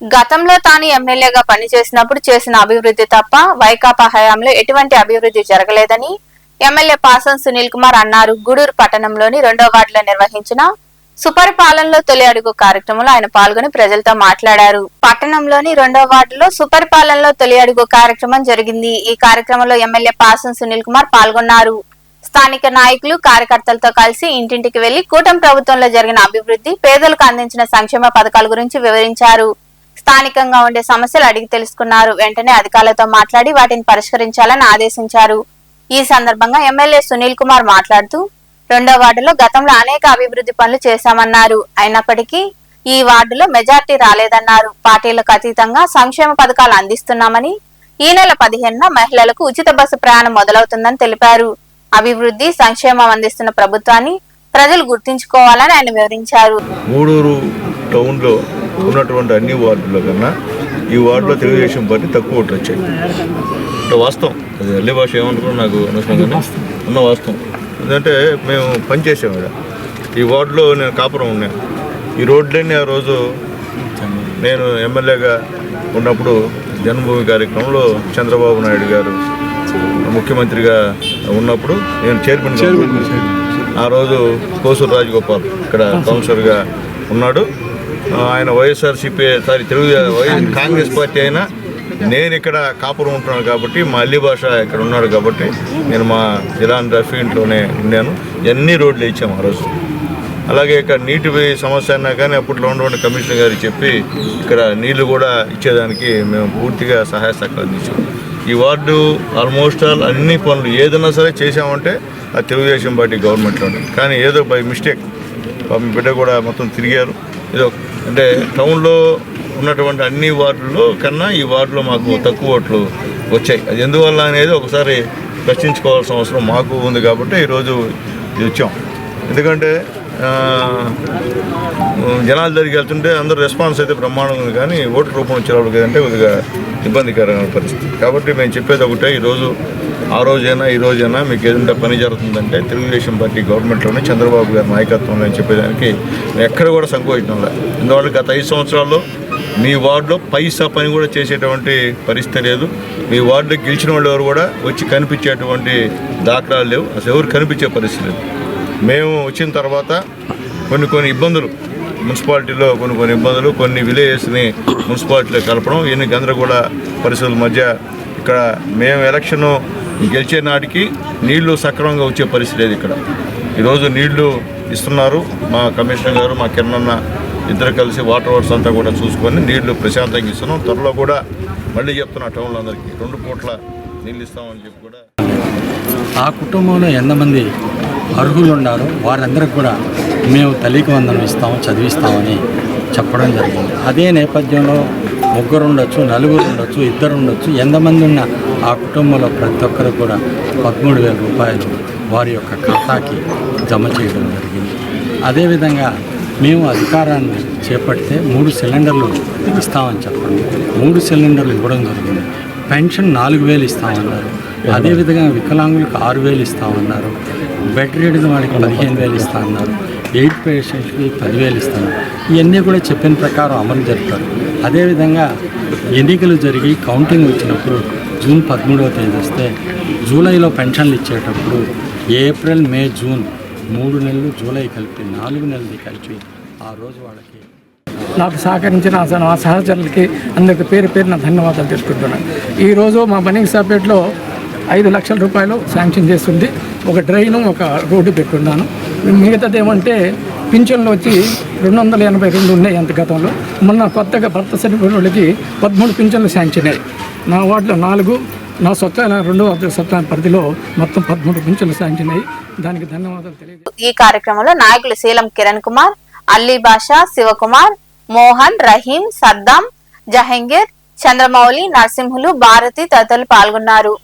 గతంలో తాను ఎమ్మెల్యేగా పనిచేసినప్పుడు చేసిన అభివృద్ధి తప్ప వైకాపా హయాంలో ఎటువంటి అభివృద్ధి జరగలేదని ఎమ్మెల్యే పాసం సునీల్ కుమార్ అన్నారు. గూడూరు పట్టణంలోని రెండో వార్డులో నిర్వహించిన సుపరిపాలనలో తొలి అడుగు కార్యక్రమంలో ఆయన పాల్గొని ప్రజలతో మాట్లాడారు. పట్టణంలోని రెండో వార్డులో సుపరిపాలనలో తొలి అడుగు కార్యక్రమం జరిగింది. ఈ కార్యక్రమంలో ఎమ్మెల్యే పాసం సునీల్ కుమార్ పాల్గొన్నారు. స్థానిక నాయకులు కార్యకర్తలతో కలిసి ఇంటింటికి వెళ్ళి కూటమి ప్రభుత్వంలో జరిగిన అభివృద్ధి పేదలకు అందించిన సంక్షేమ పథకాల గురించి వివరించారు. స్థానికంగా ఉండే సమస్యలు అడిగి తెలుసుకున్నారు. వెంటనే అధికారులతో మాట్లాడి వాటిని పరిష్కరించాలని ఆదేశించారు. ఈ సందర్భంగా ఎమ్మెల్యే సునీల్ కుమార్ మాట్లాడుతూ రెండో వార్డులో గతంలో అనేక అభివృద్ధి పనులు చేశామన్నారు. అయినప్పటికీ ఈ వార్డులో మెజార్టీ రాలేదన్నారు. పార్టీలకు అతీతంగా సంక్షేమ పథకాలు అందిస్తున్నామని ఈ నెల పదిహేనున మహిళలకు ఉచిత బస్సు ప్రయాణం మొదలవుతుందని తెలిపారు. అభివృద్ధి సంక్షేమం అందిస్తున్న ప్రభుత్వాన్ని ప్రజలు గుర్తించుకోవాలని ఆయన వివరించారు. మూడూరు టౌన్లో ఉన్నటువంటి అన్ని వార్డుల్లో కన్నా ఈ వార్డులో తెలుగుదేశం పార్టీ తక్కువ ఓట్లు వచ్చాయి. అంటే వాస్తవం. అది అల్లి భాష ఏమనుకున్నా నాకు అనవసరం కానీ ఉన్న వాస్తవం. ఎందుకంటే మేము పనిచేసాం ఇక్కడ. ఈ వార్డులో నేను కాపురం ఉన్నాను. ఈ రోడ్లన్నీ ఆ రోజు నేను ఎమ్మెల్యేగా ఉన్నప్పుడు జన్మభూమి కార్యక్రమంలో చంద్రబాబు నాయుడు గారు ముఖ్యమంత్రిగా ఉన్నప్పుడు నేను చైర్మన్ ఆ రోజు కోసూరు రాజగోపాల్ ఇక్కడ కౌన్సిలర్గా ఉన్నాడు. ఆయన YSRCP sorry Telugu Congress party అయినా నేను ఇక్కడ కాపురం ఉంటున్నాను కాబట్టి మా అల్లి భాష ఇక్కడ ఉన్నాడు కాబట్టి నేను మా జిలాన్ రఫీ ఇంట్లోనే ఉన్నాను ఎన్ని రోడ్లు ఇచ్చాము ఆ రోజు. అలాగే ఇక్కడ నీటి సమస్య అన్నా కానీ అప్పట్లో ఉన్నటువంటి కమిషనర్ గారు చెప్పి ఇక్కడ నీళ్ళు కూడా ఇచ్చేదానికి మేము పూర్తిగా సహాయ సహకారం ఇచ్చాము ఈ వార్డు ఆల్మోస్ట్ ఆల్ అన్ని పనులు ఏదైనా సరే చేసామంటే ఆ తెలుగుదేశం పార్టీ గవర్నమెంట్లోనే. కానీ ఏదో బై మిస్టేక్. పాపం బిడ్డ కూడా మొత్తం తిరిగారు. ఇది అంటే టౌన్లో ఉన్నటువంటి అన్ని వార్డుల్లో కన్నా ఈ వార్డులో మాకు తక్కువ ఓట్లు వచ్చాయి. అది ఎందువల్ల అనేది ఒకసారి ప్రశ్నించుకోవాల్సిన అవసరం మాకు ఉంది కాబట్టి ఈరోజు ఇది వచ్చాం. ఎందుకంటే జనాల దగ్గరికి వెళ్తుంటే అందరూ రెస్పాన్స్ అయితే బ్రహ్మాండంగా ఉంది కానీ ఓటు రూపం వచ్చేవాళ్ళకి అంటే కొద్దిగా ఇబ్బందికరమైన పరిస్థితి. కాబట్టి మేము చెప్పేది ఒకటే ఈరోజు ఆ రోజైనా ఈ రోజైనా మీకు ఏదంటే పని జరుగుతుందంటే తెలుగుదేశం పార్టీ గవర్నమెంట్లోనే చంద్రబాబు గారి నాయకత్వంలో అని చెప్పేదానికి ఎక్కడ కూడా సంకోచం లేదు ఎందువల్ల గత ఐదు సంవత్సరాల్లో మీ వార్డులో పైసా పని కూడా చేసేటువంటి పరిస్థితి లేదు. మీ వార్డులో గెలిచిన వాళ్ళు ఎవరు కూడా వచ్చి కనిపించేటువంటి దాఖలాలు లేవు. అసలు ఎవరు కనిపించే పరిస్థితి లేదు. మేము వచ్చిన తర్వాత కొన్ని కొన్ని ఇబ్బందులు మున్సిపాలిటీలో కొన్ని కొన్ని ఇబ్బందులు కొన్ని విలేజెస్ని మున్సిపాలిటీలో కలపడం ఇన్ని గందరగోళ పరిస్థితుల మధ్య ఇక్కడ మేము ఎలక్షన్ గెలిచే నాటికి నీళ్ళు సక్రమంగా వచ్చే పరిస్థితి లేదు ఇక్కడ. ఈరోజు నీళ్ళు ఇస్తున్నారు. మా కమిషనర్ గారు మా కిరణన్న ఇద్దరు కలిసి వాటర్ వర్క్స్ అంతా కూడా చూసుకొని నీళ్ళు ప్రశాంతంగా ఇస్తున్నాం. త్వరలో కూడా మళ్ళీ చెప్తున్నా టౌన్లో అందరికీ. రెండు పూట్ల నీళ్ళు ఇస్తామని చెప్పి కూడా. ఆ కుటుంబంలో ఎంతమంది అర్హులు ఉన్నారు వారందరికి కూడా మేము తల్లికి వందనం ఇస్తాము చదివిస్తామని చెప్పడం జరిగింది. అదే నేపథ్యంలో ముగ్గురు ఉండొచ్చు నలుగురు ఉండొచ్చు ఇద్దరు ఉండొచ్చు ఎంతమంది ఉన్న ఆ కుటుంబంలో ప్రతి ఒక్కరు కూడా పదమూడు వేల రూపాయలు వారి యొక్క ఖాతాకి జమ చేయడం జరిగింది. అదేవిధంగా మేము అధికారాన్ని చేపడితే మూడు సిలిండర్లు ఇస్తామని చెప్పండి. మూడు సిలిండర్లు ఇవ్వడం జరిగింది. పెన్షన్ నాలుగు వేలు ఇస్తామన్నారు. అదేవిధంగా వికలాంగులకు ఆరు వేలు ఇస్తామన్నారు. బెడ్ రీడిన వాళ్ళకి పదిహేను వేలు ఇస్తా అన్నారు ఎయిట్ పేషెంట్కి పదివేలు ఇస్తాను ఇవన్నీ కూడా చెప్పిన ప్రకారం అమలు జరుపుతారు అదేవిధంగా ఎన్నికలు జరిగి కౌంటింగ్ వచ్చినప్పుడు జూన్ పదమూడవ తేదీ వస్తే జూలైలో పెన్షన్లు ఇచ్చేటప్పుడు ఏప్రిల్ మే జూన్ మూడు నెలలు జూలై కలిపి నాలుగు నెలలు కలిపి ఆ రోజు వాళ్ళకి. నాకు సహకరించిన నా సహచరులకి అందరికి పేరు పేరున ధన్యవాదాలు తెలుసుకుంటున్నాను ఈరోజు మా బనింగ్ సపరేట్లో ఐదు లక్షల రూపాయలు శాంక్షన్ చేస్తుంది. ఒక డ్రైను ఒక రోడ్డు పెట్టున్నాను మిగతాది ఏమంటే పింఛన్లు వచ్చి రెండు వందల ఎనభై రెండు ఉన్నాయి అంత గతంలో. మొన్న కొత్తగా భర్త సర్టిఫికేట్ వాళ్ళకి పదమూడు పింఛన్లు శాంక్షన్ అయ్యాయి నా వార్డులో నాలుగు నా సత్వ రెండు సత్వ పరిధిలో మొత్తం పదమూడు పింఛన్లు శాంక్షన్ అయ్యి దానికి ధన్యవాదాలు తెలియదు ఈ కార్యక్రమంలో నాయకులు శీలం కిరణ్ కుమార్ అల్లీ బాషా శివకుమార్ మోహన్ రహీం సద్దాం జహంగీర్ చంద్రమౌళి నరసింహులు భారతి తదితరులు పాల్గొన్నారు.